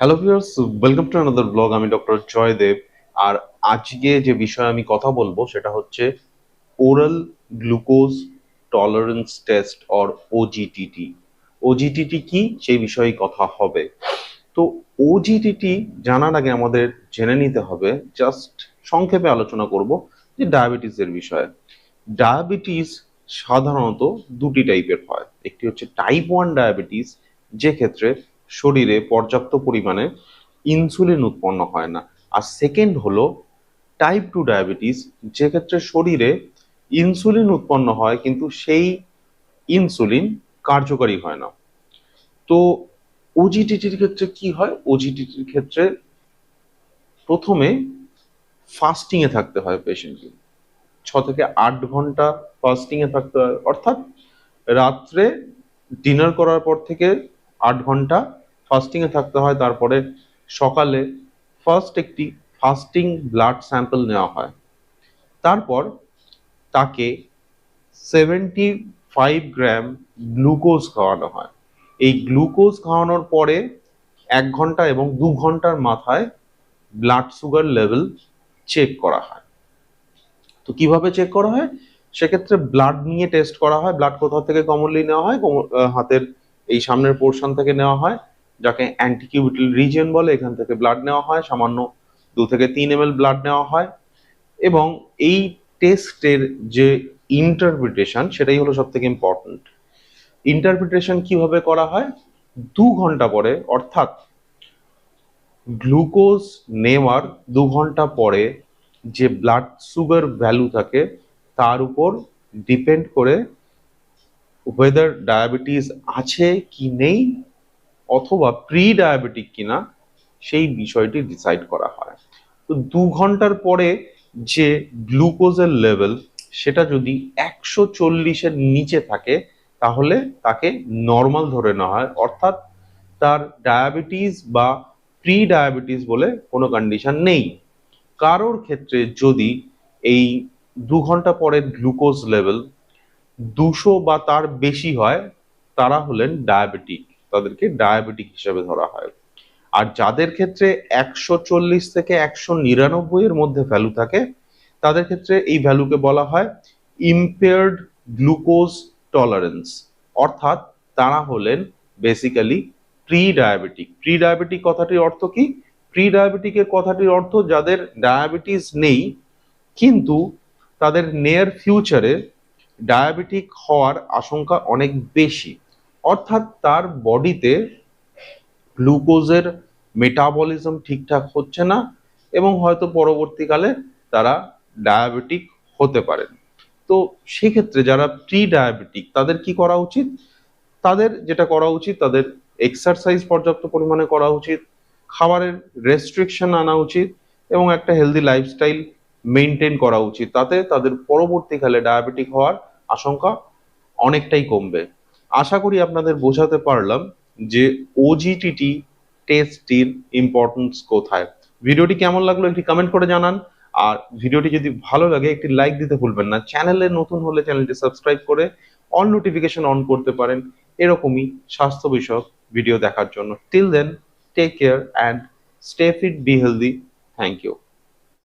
Hello viewers welcome to another blog আমি doctor Joydev আর আজকে যে বিষয়ে আমি কথা বলব, সেটা হচ্ছে oral glucose tolerance test or OGTT OGTT কি? সেই বিষয়ে কথা হবে। তো ওজিটিটি জানার আগে আমাদের জেনে নিতে হবে জাস্ট সংক্ষেপে আলোচনা করব যে ডায়াবেটিসের বিষয়ে। ডায়াবেটিস সাধারণত দুটি টাইপের হয়। একটি হচ্ছে টাইপ ওয়ান ডায়াবেটিস যে ক্ষেত্রে শরীরে পর্যাপ্ত পরিমাণে ইনসুলিন উৎপন্ন হয় না। আর সেকেন্ড হলো টাইপ টু ডায়াবেটিস যে ক্ষেত্রে শরীরে ইনসুলিন উৎপন্ন হয় কিন্তু সেই ইনসুলিন কার্যকারী হয় না। তো ওজিটিটির ক্ষেত্রে কি হয়? ওজিটিটির ক্ষেত্রে প্রথমে ফাস্টিং এ থাকতে হয় পেশেন্টকে ছ থেকে আট ঘণ্টা ফাস্টিং এ থাকতে হয়। অর্থাৎ রাত্রে ডিনার করার পর থেকে আট ঘণ্টা ফাস্টিং এ থাকতে হয়। তারপরে সকালে ফার্স্ট একটি ফাস্টিং ব্লাড স্যাম্পল নেওয়া হয়। তারপর তাকে সেভেন্টি ফাইভ গ্রাম গ্লুকোজ খাওয়ানো হয়। এই গ্লুকোজ খাওয়ানোর পরে এক ঘণ্টা এবং দু ঘণ্টার মাথায় ব্লাড সুগার লেভেল চেক করা হয়। তো কীভাবে চেক করা হয়? সেক্ষেত্রে ব্লাড নিয়ে টেস্ট করা হয়। ব্লাড কোথা থেকে কমনলি নেওয়া হয়? হাতের এই সামনের পোর্শন থেকে নেওয়া হয়, যাকে অ্যান্টিকিউবিটাল রিজিয়ন বলে, এখান থেকে ব্লাড নেওয়া হয়, সামান্য দু থেকে তিন এম ব্লাড নেওয়া হয়। এবং এই টেস্টের যে ইন্টারপ্রিটেশন সেটাই হলো সব থেকে ইম্পর্টেন্ট ইন্টারপ্রিটেশন কীভাবে করা হয়? দু ঘণ্টা পরে, অর্থাৎ গ্লুকোজ নেওয়ার দু ঘণ্টা পরে যে ব্লাড সুগার ভ্যালু থাকে, তার উপর ডিপেন্ড করে ওয়েদার ডায়াবেটিস আছে কি নেই অথবা প্রি ডায়াবেটিক কিনা, সেই বিষয়টি ডিসাইড করা হয়। তো দু ঘণ্টার পরে যে গ্লুকোজের লেভেল সেটা যদি একশো চল্লিশের নিচে থাকে, তাহলে তাকে নর্মাল ধরে নেওয়া হয়। অর্থাৎ তার ডায়াবেটিস বা প্রি ডায়াবেটিস বলে কোনো কন্ডিশন নেই। কারোর ক্ষেত্রে যদি এই দু ঘণ্টা পরে গ্লুকোজ লেভেল দুশো বা তার বেশি হয়, তারা হলেন ডায়াবেটিক তাদেরকে ডায়াবেটিক হিসেবে ধরা হয়। আর যাদের ক্ষেত্রে একশো চল্লিশ থেকে একশো নিরানব্বই এর মধ্যে ভ্যালু থাকে, তাদের ক্ষেত্রে এই ভ্যালুকে বলা হয় ইম্পেয়ার্ড গ্লুকোজ টলারেন্স অর্থাৎ তারা হলেন basically pre diabetic pre diabetic কথাটির অর্থ কি? প্রি ডায়াবেটিকের কথাটির অর্থ যাদের ডায়াবেটিস নেই, কিন্তু তাদের নিয়ার ফিউচারে ডায়াবেটিক হওয়ার আশঙ্কা অনেক বেশি। অর্থাৎ তার বডিতে গ্লুকোজের মেটাবলিজম ঠিকঠাক হচ্ছে না এবং হয়তো পরবর্তীকালে তারা ডায়াবেটিক হতে পারেন। তো সেক্ষেত্রে যারা প্রি ডায়াবেটিক তাদের কি করা উচিত? তাদের যেটা করা উচিত, তাদের এক্সারসাইজ পর্যাপ্ত পরিমাণে করা উচিত, খাবারের রেস্ট্রিকশন আনা উচিত এবং একটা হেলদি লাইফস্টাইল মেনটেন করা উচিত। তাতে তাদের পরবর্তীকালে ডায়াবেটিক হওয়ার আশঙ্কা অনেকটাই কমবে। আশা করি আপনাদের বোঝাতে পারলাম যে ওজিটিটি টেস্টটির ইম্পর্টেন্স কোথায়। ভিডিওটি কেমন লাগল একটি কমেন্ট করে জানান। আর ভিডিওটি যদি ভালো লাগে, একটি লাইক দিতে ভুলবেন না। চ্যানেলে নতুন হলে চ্যানেলটি সাবস্ক্রাইব করে অল নোটিফিকেশন অন করতে পারেন। এরকমই স্বাস্থ্য বিষয়ক ভিডিও দেখার জন্য। Till then take care and stay fit be healthy thank you